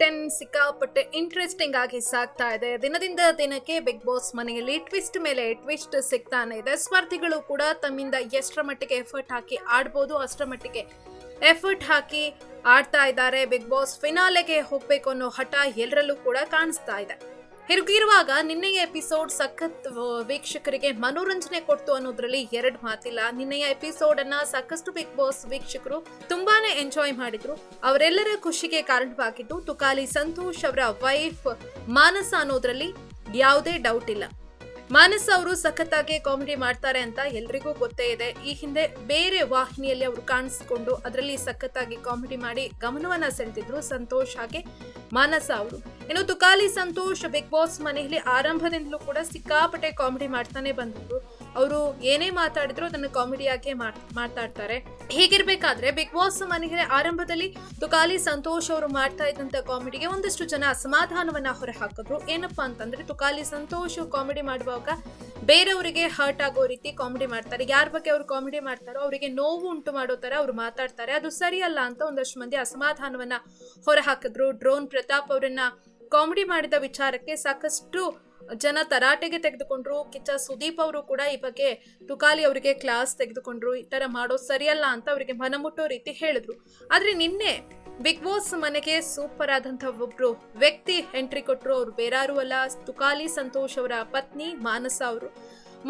Ten ಸಿಕ್ಕಾಪಟ್ಟೆ interesting ಆಗಿ ಸಾಗ್ತಾ ಇದೆ. ದಿನದಿಂದ ದಿನಕ್ಕೆ ಬಿಗ್ ಬಾಸ್ ಮನೆಯಲ್ಲಿ ಟ್ವಿಸ್ಟ್ ಮೇಲೆ ಟ್ವಿಸ್ಟ್ ಸಿಗ್ತಾನೆ ಇದೆ. ಸ್ಪರ್ಧಿಗಳು ಕೂಡ ತಮ್ಮಿಂದ ಎಷ್ಟರ ಮಟ್ಟಿಗೆ ಎಫರ್ಟ್ ಹಾಕಿ ಆಡ್ಬೋದು, ಅಷ್ಟರ ಮಟ್ಟಿಗೆ ಎಫರ್ಟ್ ಹಾಕಿ ಆಡ್ತಾ ಇದ್ದಾರೆ. ಬಿಗ್ ಬಾಸ್ ಫಿನಾಲೆಗೆ ಹೋಗ್ಬೇಕು ಅನ್ನೋ ಹಠ ಎಲ್ಲರಲ್ಲೂ ಕೂಡ ಕಾಣಿಸ್ತಾ ಇದೆ. ಹೀಗಿರುವಾಗ ನಿನ್ನೆಯ ಎಪಿಸೋಡ್ ಸಖತ್ ವೀಕ್ಷಕರಿಗೆ ಮನೋರಂಜನೆ ಕೊಡ್ತು ಅನ್ನೋದ್ರಲ್ಲಿ ಎರಡು ಮಾತಿಲ್ಲ. ನಿನ್ನೆಯ ಎಪಿಸೋಡ್ ಅನ್ನ ಸಾಕಷ್ಟು ಬಿಗ್ ಬಾಸ್ ವೀಕ್ಷಕರು ತುಂಬಾನೇ ಎಂಜಾಯ್ ಮಾಡಿದ್ರು. ಅವರೆಲ್ಲರ ಖುಷಿಗೆ ಕಾರಣವಾಗಿದ್ದು, ತುಕಾಲಿ ಸಂತೋಷ್ ಅವರ ವೈಫ್ ಮಾನಸ ಅನ್ನೋದ್ರಲ್ಲಿ ಯಾವುದೇ ಡೌಟ್ ಇಲ್ಲ. ಮಾನಸ ಅವರು ಸಖತ್ತಾಗಿ ಕಾಮಿಡಿ ಮಾಡ್ತಾರೆ ಅಂತ ಎಲ್ರಿಗೂ ಗೊತ್ತೇ ಇದೆ. ಈ ಹಿಂದೆ ಬೇರೆ ವಾಹಿನಿಯಲ್ಲಿ ಅವರು ಕಾಣಿಸಿಕೊಂಡು ಅದರಲ್ಲಿ ಸಖತ್ತಾಗಿ ಕಾಮಿಡಿ ಮಾಡಿ ಗಮನವನ್ನ ಸೆಳೆದಿದ್ರು ಸಂತೋಷ್ ಹಾಗೆ ಮಾನಸ ಅವರು. ಇನ್ನು ತುಕಾಲಿ ಸಂತೋಷ್ ಬಿಗ್ ಬಾಸ್ ಮನೆಯಲ್ಲಿ ಆರಂಭದಿಂದಲೂ ಕೂಡ ಸಿಕ್ಕಾಪಟ್ಟೆ ಕಾಮಿಡಿ ಮಾಡ್ತಾನೆ ಬಂದಿದ್ರು ಅವರು ಏನೇ ಮಾತಾಡಿದ್ರು ಅದನ್ನು ಕಾಮಿಡಿಯಾಗಿ ಮಾತಾಡ್ತಾರೆ. ಹೀಗಿರ್ಬೇಕಾದ್ರೆ ಬಿಗ್ ಬಾಸ್ ಮನೆಯಲ್ಲಿ ಆರಂಭದಲ್ಲಿ ತುಕಾಲಿ ಸಂತೋಷ್ ಅವರು ಮಾಡ್ತಾ ಇದ್ದಂತ ಕಾಮಿಡಿಗೆ ಒಂದಷ್ಟು ಜನ ಅಸಮಾಧಾನವನ್ನ ಹೊರಹಾಕಿದ್ರು. ಏನಪ್ಪಾ ಅಂತಂದ್ರೆ ತುಕಾಲಿ ಸಂತೋಷ್ ಕಾಮಿಡಿ ಮಾಡುವಾಗ ಬೇರೆಯವರಿಗೆ ಹರ್ಟ್ ಆಗೋ ರೀತಿ ಕಾಮಿಡಿ ಮಾಡ್ತಾರೆ. ಯಾರ ಬಗ್ಗೆ ಅವ್ರು ಕಾಮಿಡಿ ಮಾಡ್ತಾರೋ ಅವರಿಗೆ ನೋವು ಉಂಟು ಮಾಡೋ ತರ ಅವ್ರು ಮಾತಾಡ್ತಾರೆ. ಅದು ಸರಿಯಲ್ಲ ಅಂತ ಒಂದಷ್ಟು ಮಂದಿ ಅಸಮಾಧಾನವನ್ನ ಹೊರಹಾಕಿದ್ರು. ಡ್ರೋನ್ ಪ್ರತಾಪ್ ಅವರನ್ನ ಕಾಮಿಡಿ ಮಾಡಿದ ವಿಚಾರಕ್ಕೆ ಸಾಕಷ್ಟು ಜನ ತರಾಟೆಗೆ ತೆಗೆದುಕೊಂಡ್ರು. ಕಿಚ್ಚ ಸುದೀಪ್ ಅವರು ಕೂಡ ಈ ಬಗ್ಗೆ ತುಕಾಲಿ ಅವರಿಗೆ ಕ್ಲಾಸ್ ತೆಗೆದುಕೊಂಡ್ರು. ಈ ತರ ಮಾಡೋದು ಸರಿಯಲ್ಲ ಅಂತ ಅವರಿಗೆ ಮನಮುಟ್ಟೋ ರೀತಿ ಹೇಳಿದ್ರು. ಆದ್ರೆ ನಿನ್ನೆ ಬಿಗ್ ಬಾಸ್ ಮನೆಗೆ ಸೂಪರ್ ಆದಂತ ಒಬ್ರು ವ್ಯಕ್ತಿ ಎಂಟ್ರಿ ಕೊಟ್ಟರು ಅವ್ರು ಬೇರಾರು ಅಲ್ಲ. ತುಕಾಲಿ ಸಂತೋಷ್ ಅವರ ಪತ್ನಿ ಮಾನಸ ಅವರು.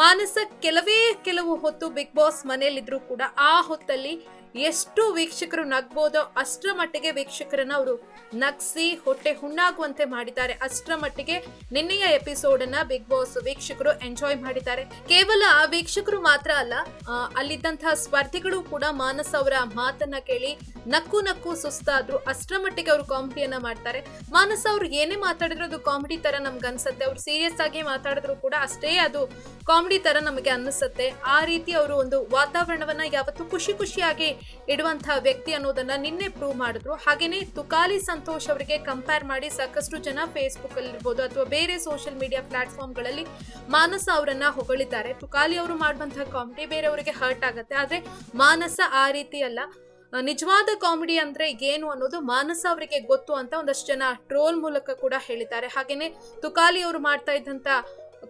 ಮಾನಸ ಕೆಲವೇ ಕೆಲವು ಹೊತ್ತು ಬಿಗ್ ಬಾಸ್ ಮನೆಯಲ್ಲಿದ್ರು ಕೂಡ ಆ ಹೊತ್ತಲ್ಲಿ ಎಷ್ಟು ವೀಕ್ಷಕರು ನಗ್ಬೋದೋ ಅಷ್ಟರ ಮಟ್ಟಿಗೆ ವೀಕ್ಷಕರನ್ನ ಅವರು ನಗ್ಸಿ ಹೊಟ್ಟೆ ಹುಣ್ಣಾಗುವಂತೆ ಮಾಡಿದ್ದಾರೆ. ಅಷ್ಟರ ಮಟ್ಟಿಗೆ ನಿನ್ನೆಯ ಎಪಿಸೋಡ್ ಅನ್ನ ಬಿಗ್ ಬಾಸ್ ವೀಕ್ಷಕರು ಎಂಜಾಯ್ ಮಾಡಿದ್ದಾರೆ. ಕೇವಲ ವೀಕ್ಷಕರು ಮಾತ್ರ ಅಲ್ಲ ಆ, ಅಲ್ಲಿದ್ದಂತಹ ಸ್ಪರ್ಧಿಗಳು ಕೂಡ ಮಾನಸ್ ಅವರ ಮಾತನ್ನ ಕೇಳಿ ನಕ್ಕು ನಕ್ಕು ಸುಸ್ತಾದ್ರು. ಅಷ್ಟರ ಮಟ್ಟಿಗೆ ಅವರು ಕಾಮಿಡಿಯನ್ನ ಮಾಡ್ತಾರೆ. ಮಾನಸ ಅವ್ರು ಏನೇ ಮಾತಾಡಿದ್ರು ಅದು ಕಾಮಿಡಿ ತರ ನಮ್ಗೆ ಅನ್ಸುತ್ತೆ. ಅವ್ರು ಸೀರಿಯಸ್ ಆಗಿ ಮಾತಾಡಿದ್ರು ಕೂಡ ಅಷ್ಟೇ ಅದು ಕಾಮಿಡಿ ತರ ನಮಗೆ ಅನ್ನಿಸುತ್ತೆ ಆ ರೀತಿ ಅವರು ಒಂದು ವಾತಾವರಣವನ್ನ ಯಾವತ್ತೂ ಖುಷಿ ಖುಷಿಯಾಗಿ ಇಡುವಂತಹ ವ್ಯಕ್ತಿ ಅನ್ನೋದನ್ನ ನಿನ್ನೆ ಪ್ರೂವ್ ಮಾಡಿದ್ರು. ಹಾಗೇನೆ ತುಕಾಲಿ ಸಂತೋಷ್ ಅವರಿಗೆ ಕಂಪೇರ್ ಮಾಡಿ ಸಾಕಷ್ಟು ಜನ ಫೇಸ್ಬುಕ್ ಅಲ್ಲಿ ಇರ್ಬೋದು ಅಥವಾ ಬೇರೆ ಸೋಷಿಯಲ್ ಮೀಡಿಯಾ ಪ್ಲಾಟ್ಫಾರ್ಮ್ಗಳಲ್ಲಿ ಮಾನಸ ಅವರನ್ನ ಹೊಗಳಿದ್ದಾರೆ. ತುಕಾಲಿ ಅವರು ಮಾಡುವಂತಹ ಕಾಮಿಡಿ ಬೇರೆಯವರಿಗೆ ಹರ್ಟ್ ಆಗುತ್ತೆ. ಆದ್ರೆ ಮಾನಸ ಆ ರೀತಿ ಅಲ್ಲ. ನಿಜವಾದ ಕಾಮಿಡಿ ಅಂದ್ರೆ ಏನು ಅನ್ನೋದು ಮಾನಸ ಅವರಿಗೆ ಗೊತ್ತು ಅಂತ ಒಂದಷ್ಟು ಜನ ಟ್ರೋಲ್ ಮೂಲಕ ಕೂಡ ಹೇಳಿದ್ದಾರೆ. ಹಾಗೇನೆ ತುಕಾಲಿ ಅವರು ಮಾಡ್ತಾ ಇದ್ದಂತ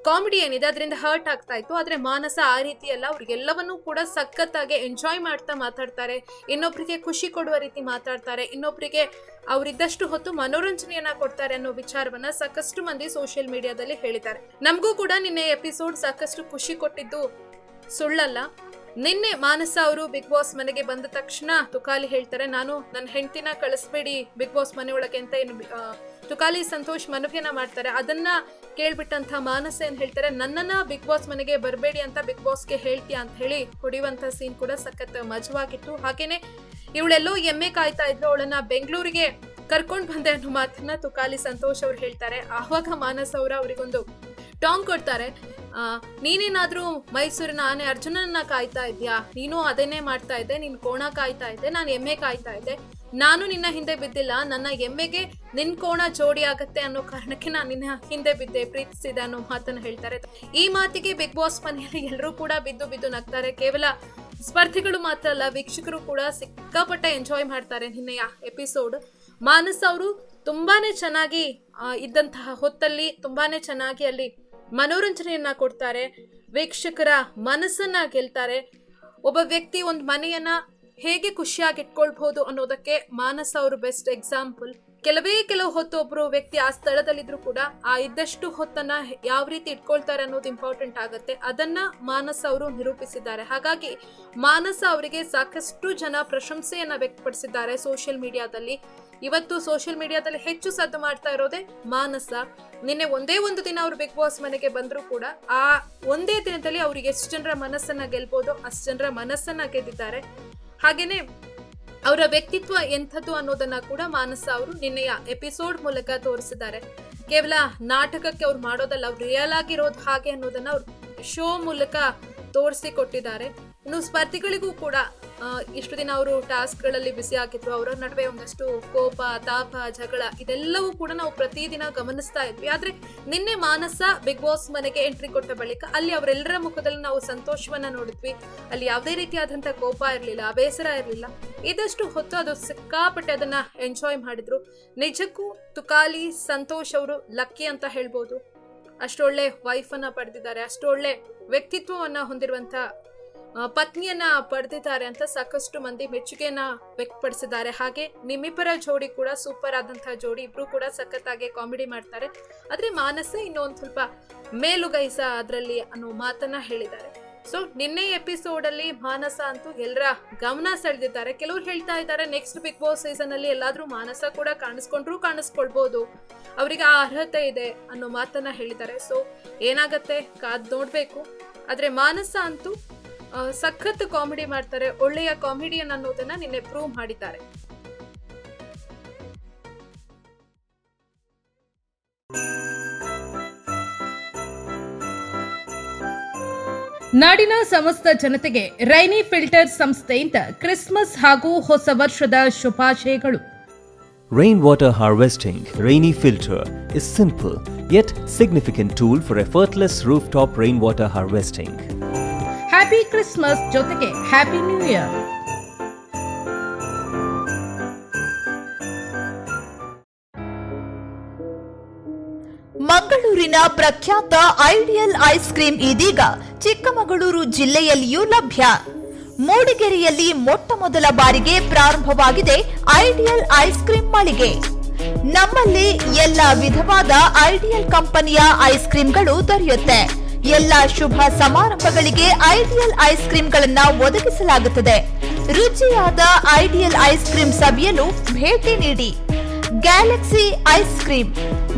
ಕಾಮಿಡಿ ಏನಿದೆ, ಅದರಿಂದ ಹರ್ಟ್ ಆಗ್ತಾ ಇತ್ತು. ಆದರೆ ಮಾನಸ ಆ ರೀತಿ ಅಲ್ಲ ಅವ್ರಿಗೆಲ್ಲವನ್ನೂ ಕೂಡ ಸಖತ್ತಾಗಿ ಎಂಜಾಯ್ ಮಾಡ್ತಾ ಮಾತಾಡ್ತಾರೆ. ಇನ್ನೊಬ್ರಿಗೆ ಖುಷಿ ಕೊಡುವ ರೀತಿ ಮಾತಾಡ್ತಾರೆ. ಇನ್ನೊಬ್ರಿಗೆ ಅವರಿದ್ದಷ್ಟು ಹೊತ್ತು ಮನೋರಂಜನೆಯನ್ನ ಕೊಡ್ತಾರೆ ಅನ್ನೋ ವಿಚಾರವನ್ನ ಸಾಕಷ್ಟು ಮಂದಿ ಸೋಷಿಯಲ್ ಮೀಡಿಯಾದಲ್ಲಿ ಹೇಳಿದ್ದಾರೆ. ನಮಗೂ ಕೂಡ ನಿನ್ನೆ ಎಪಿಸೋಡ್ ಸಾಕಷ್ಟು ಖುಷಿ ಕೊಟ್ಟಿದ್ದು ಸುಳ್ಳಲ್ಲ. ನಿನ್ನೆ ಮಾನಸ ಅವರು ಬಿಗ್ ಬಾಸ್ ಮನೆಗೆ ಬಂದ ತಕ್ಷಣ ತುಕಾಲಿ ಹೇಳ್ತಾರೆ, ನಾನು ನನ್ನ ಹೆಂಡತಿನ ಕಳಿಸ್ಬೇಡಿ ಬಿಗ್ ಬಾಸ್ ಮನೆಯೊಳಗೆ ಅಂತ ಏನು ತುಕಾಲಿ ಸಂತೋಷ್ ಮನವಿಯನ್ನ ಮಾಡ್ತಾರೆ. ಅದನ್ನ ಕೇಳ್ಬಿಟ್ಟಂತ ಮಾನಸ ಏನ್ ಹೇಳ್ತಾರೆ, ನನ್ನನ್ನ ಬಿಗ್ ಬಾಸ್ ಮನೆಗೆ ಬರಬೇಡಿ ಅಂತ ಬಿಗ್ ಬಾಸ್ಗೆ ಹೇಳ್ತೀಯ ಅಂತ ಹೇಳಿ ಹೊಡಿಯುವಂತ ಸೀನ್ ಕೂಡ ಸಖತ್ ಮಜವಾಗಿತ್ತು. ಹಾಗೇನೆ ಇವಳೆಲ್ಲೋ ಎಮ್ಮೆ ಕಾಯ್ತಾ ಇದ್ರು, ಅವಳನ್ನ ಬೆಂಗಳೂರಿಗೆ ಕರ್ಕೊಂಡು ಬಂದೆ ಅನ್ನೋ ಮಾತನ್ನ ತುಕಾಲಿ ಸಂತೋಷ್ ಅವ್ರು ಹೇಳ್ತಾರೆ. ಆವಾಗ ಮಾನಸ್ ಅವರ ಅವರಿಗೊಂದು ಟಾಂಗ್ ಕೊಡ್ತಾರೆ ನೀನೇನಾದ್ರೂ ಮೈಸೂರಿನ ಆನೆ ಅರ್ಜುನನ್ನ ಕಾಯ್ತಾ ಇದ್ಯಾ? ನೀನು ಅದನ್ನೇ ಮಾಡ್ತಾ ಇದ್ದೆ, ನೀನು ಕೋಣ ಕಾಯ್ತಾ ಇದ್ದೆ, ನಾನು ಎಮ್ಮೆ ಕಾಯ್ತಾ ಇದ್ದೆ. ನಾನು ನಿನ್ನ ಹಿಂದೆ ಬಿದ್ದಿಲ್ಲ, ನನ್ನ ಎಮ್ಮೆಗೆ ನಿನ್ ಕೋಣ ಜೋಡಿ ಆಗತ್ತೆ ಅನ್ನೋ ಕಾರಣಕ್ಕೆ ನಾನು ನಿನ್ನ ಹಿಂದೆ ಬಿದ್ದೆ, ಪ್ರೀತಿಸಿದೆ ಅನ್ನೋ ಮಾತನ್ನು ಹೇಳ್ತಾರೆ. ಈ ಮಾತಿಗೆ ಬಿಗ್ ಬಾಸ್ ಮನೆಯಲ್ಲಿ ಎಲ್ಲರೂ ಕೂಡ ಬಿದ್ದು ಬಿದ್ದು ನಗ್ತಾರೆ. ಕೇವಲ ಸ್ಪರ್ಧಿಗಳು ಮಾತ್ರ ಅಲ್ಲ, ವೀಕ್ಷಕರು ಕೂಡ ಸಿಕ್ಕಾಪಟ್ಟೆ ಎಂಜಾಯ್ ಮಾಡ್ತಾರೆ ನಿನ್ನೆಯ ಎಪಿಸೋಡ್ ಮಾನಸ್ ಅವರು ತುಂಬಾನೇ ಚೆನ್ನಾಗಿ ಇದ್ದಂತಹ ಹೊತ್ತಲ್ಲಿ ತುಂಬಾನೇ ಚೆನ್ನಾಗಿ ಅಲ್ಲಿ ಮನೋರಂಜನೆಯನ್ನ ಕೊಡ್ತಾರೆ. ವೀಕ್ಷಕರ ಮನಸ್ಸನ್ನ ಗೆಲ್ತಾರೆ. ಒಬ್ಬ ವ್ಯಕ್ತಿ ಒಂದು ಮನೆಯನ್ನ ಹೇಗೆ ಖುಷಿಯಾಗಿ ಇಟ್ಕೊಳ್ಬಹುದು ಅನ್ನೋದಕ್ಕೆ ಮಾನಸ ಅವರು ಬೆಸ್ಟ್ ಎಕ್ಸಾಂಪಲ್. ಕೆಲವೇ ಕೆಲವು ಹೊತ್ತು ಒಬ್ರು ವ್ಯಕ್ತಿ ಆ ಸ್ಥಳದಲ್ಲಿದ್ರು ಕೂಡ ಆ ಇದ್ದಷ್ಟು ಹೊತ್ತನ್ನ ಯಾವ ರೀತಿ ಇಟ್ಕೊಳ್ತಾರೆ ಅನ್ನೋದು ಇಂಪಾರ್ಟೆಂಟ್ ಆಗುತ್ತೆ. ಅದನ್ನ ಮಾನಸ ಅವರು ನಿರೂಪಿಸಿದ್ದಾರೆ. ಹಾಗಾಗಿ ಮಾನಸ ಅವರಿಗೆ ಸಾಕಷ್ಟು ಜನ ಪ್ರಶಂಸೆಯನ್ನ ವ್ಯಕ್ತಪಡಿಸಿದ್ದಾರೆ ಸೋಷಿಯಲ್ ಮೀಡಿಯಾದಲ್ಲಿ ಇವತ್ತು ಸೋಷಿಯಲ್ ಮೀಡಿಯಾದಲ್ಲಿ ಹೆಚ್ಚು ಸದ್ದು ಮಾಡ್ತಾ ಇರೋದೇ ಮಾನಸ. ನಿನ್ನೆ ಒಂದೇ ಒಂದು ದಿನ ಅವರು ಬಿಗ್ ಬಾಸ್ ಮನೆಗೆ ಬಂದರೂ ಕೂಡ ಆ ಒಂದೇ ದಿನದಲ್ಲಿ ಅವ್ರಿಗೆ ಎಷ್ಟು ಜನರ ಮನಸ್ಸನ್ನ ಗೆಲ್ಬೋದು ಅಷ್ಟು ಜನರ ಮನಸ್ಸನ್ನ ಗೆದ್ದಿದ್ದಾರೆ. ಹಾಗೇನೆ ಅವರ ವ್ಯಕ್ತಿತ್ವ ಎಂಥದ್ದು ಅನ್ನೋದನ್ನ ಕೂಡ ಮಾನಸ ಅವರು ನಿನ್ನೆಯ ಎಪಿಸೋಡ್ ಮೂಲಕ ತೋರಿಸಿದ್ದಾರೆ. ಕೇವಲ ನಾಟಕಕ್ಕೆ ಅವ್ರು ಮಾಡೋದಲ್ಲ, ಅವ್ರು ರಿಯಲ್ ಆಗಿರೋದು ಹಾಗೆ ಅನ್ನೋದನ್ನ ಅವ್ರು ಶೋ ಮೂಲಕ ತೋರಿಸಿ ಕೊಟ್ಟಿದ್ದಾರೆ. ಇನ್ನು ಸ್ಪರ್ಧಿಗಳಿಗೂ ಕೂಡ ಇಷ್ಟು ದಿನ ಅವರು ಟಾಸ್ಕ್ಗಳಲ್ಲಿ ಬಿಸಿ ಆಗಿದ್ರು, ಅವರ ನಡುವೆ ಒಂದಷ್ಟು ಕೋಪ, ತಾಪ, ಜಗಳ ಇದೆಲ್ಲವೂ ಕೂಡ ನಾವು ಪ್ರತಿದಿನ ಗಮನಿಸ್ತಾ ಇದ್ವಿ. ಆದ್ರೆ ನಿನ್ನೆ ಮಾನಸ ಬಿಗ್ ಬಾಸ್ ಮನೆಗೆ ಎಂಟ್ರಿ ಕೊಟ್ಟ ಬಳಿಕ ಅಲ್ಲಿ ಅವರೆಲ್ಲರ ಮುಖದಲ್ಲಿ ನಾವು ಸಂತೋಷವನ್ನ ನೋಡಿದ್ವಿ. ಅಲ್ಲಿ ಯಾವುದೇ ರೀತಿಯಾದಂತ ಕೋಪ ಇರಲಿಲ್ಲ, ಬೇಸರ ಇರಲಿಲ್ಲ. ಇದಷ್ಟು ಹೊತ್ತು ಅದು ಸಿಕ್ಕಾಪಟ್ಟೆ ಅದನ್ನ ಎಂಜಾಯ್ ಮಾಡಿದ್ರು. ನಿಜಕ್ಕೂ ತುಕಾಲಿ ಸಂತೋಷ್ ಅವರು ಲಕ್ಕಿ ಅಂತ ಹೇಳ್ಬೋದು. ಅಷ್ಟೊಳ್ಳೆ ವೈಫನ್ನ ಪಡೆದಿದ್ದಾರೆ, ಅಷ್ಟೊಳ್ಳೆ ವ್ಯಕ್ತಿತ್ವವನ್ನ ಹೊಂದಿರುವಂತ ಪತ್ನಿಯನ್ನ ಪಡೆದಿದ್ದಾರೆ ಅಂತ ಸಾಕಷ್ಟು ಮಂದಿ ಮೆಚ್ಚುಗೆಯನ್ನ ವ್ಯಕ್ತಪಡಿಸಿದ್ದಾರೆ. ಹಾಗೆ ನಿಮ್ಮಿಬ್ಬರ ಜೋಡಿ ಕೂಡ ಸೂಪರ್ ಆದಂತಹ ಜೋಡಿ ಇಬ್ರು ಕೂಡ ಸಖತ್ತಾಗಿ ಕಾಮಿಡಿ ಮಾಡ್ತಾರೆ. ಆದ್ರೆ ಮಾನಸ ಇನ್ನೊಂದು ಸ್ವಲ್ಪ ಮೇಲುಗೈಸ ಅದರಲ್ಲಿ ಅನ್ನೋ ಮಾತನ್ನ ಹೇಳಿದ್ದಾರೆ. ಸೊ ನಿನ್ನೆ ಎಪಿಸೋಡ್ ಅಲ್ಲಿ ಮಾನಸ ಅಂತೂ ಎಲ್ಲರ ಗಮನ ಸೆಳೆದಿದ್ದಾರೆ. ಕೆಲವರು ಹೇಳ್ತಾ ಇದ್ದಾರೆ ನೆಕ್ಸ್ಟ್ ಬಿಗ್ ಬಾಸ್ ಸೀಸನ್ ಅಲ್ಲಿ ಎಲ್ಲಾದ್ರೂ ಮಾನಸ ಕೂಡ ಕಾಣಿಸ್ಕೊಂಡ್ರು ಕಾಣಿಸ್ಕೊಳ್ಬಹುದು ಅವರಿಗೆ ಆ ಅರ್ಹತೆ ಇದೆ ಅನ್ನೋ ಮಾತನ್ನ ಹೇಳಿದ್ದಾರೆ. ಸೊ ಏನಾಗತ್ತೆ ಕಾದ್ ನೋಡ್ಬೇಕು. ಆದ್ರೆ ಮಾನಸ ಅಂತೂ ಸಖತ್ ಕಾಮಿಡಿ ಮಾಡ್ತಾರೆ ಒಳ್ಳೆಯ ಕಾಮಿಡಿಯನ್ ಅನ್ನೋದನ್ನ ನಿನ್ನೆ ಪ್ರೂವ್ ಮಾಡಿದ್ದಾರೆ ನಾಡಿನ ಸಮಸ್ತ ಜನತೆಗೆ ರೈನಿ ಫಿಲ್ಟರ್ ಸಂಸ್ಥೆಯಿಂದ ಕ್ರಿಸ್ಮಸ್ ಹಾಗೂ ಹೊಸ ವರ್ಷದ ಶುಭಾಶಯಗಳು Rainwater harvesting, Rainy Filter, is simple yet significant tool for top rooftop water harvesting. Happy Christmas ಜೊತೆಗೆ ಹ್ಯಾಪಿ ನ್ಯೂ ಇಯರ್ ಮಂಗಳೂರಿನ ಪ್ರಖ್ಯಾತ ಐಡಿಯಲ್ ಐಸ್ ಕ್ರೀಂ ಇದೀಗ ಚಿಕ್ಕಮಗಳೂರು ಜಿಲ್ಲೆಯಲ್ಲಿಯೂ ಲಭ್ಯ. ಮೂಡಿಗೆರೆಯಲ್ಲಿ ಮೊಟ್ಟ ಮೊದಲ ಬಾರಿಗೆ ಪ್ರಾರಂಭವಾಗಿದೆ ಐಡಿಯಲ್ ಐಸ್ ಕ್ರೀಂ ಮಳಿಗೆ. ನಮ್ಮಲ್ಲಿ ಎಲ್ಲ ವಿಧವಾದ ಐಡಿಯಲ್ ಕಂಪನಿಯ ಐಸ್ ಕ್ರೀಂಗಳು ದೊರೆಯುತ್ತೆ. ಎಲ್ಲ ಶುಭ ಸಮಾರಂಭಗಳಿಗೆ ಐಡಿಯಲ್ ಐಸ್ ಕ್ರೀಮ್ಗಳನ್ನ ಒದಗಿಸಲಾಗುತ್ತದೆ. ರುಚಿಯಾದ ಐಡಿಯಲ್ ಐಸ್ ಕ್ರೀಮ್ ಸವಿಯಲು ಭೇಟಿ ನೀಡಿ. Galaxy ice cream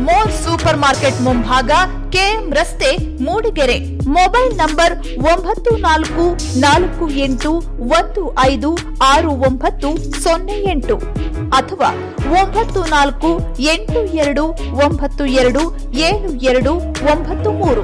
more supermarket ಮುಂಭಾಗ, ಕೆಎಂ ರಸ್ತೆ, ಮೂಡಿಗೆರೆ. ಮೊಬೈಲ್ ನಂಬರ್ ಒಂಬತ್ತು ನಾಲ್ಕು ನಾಲ್ಕು ಎಂಟು ಒಂದು ಐದು ಆರು ಒಂಬತ್ತು ಸೊನ್ನೆ ಎಂಟು ಅಥವಾ ಒಂಬತ್ತು ನಾಲ್ಕು ಎಂಟು ಎರಡು ಒಂಬತ್ತು ಎರಡು ಏಳು ಎರಡು ಒಂಬತ್ತು ಮೂರು.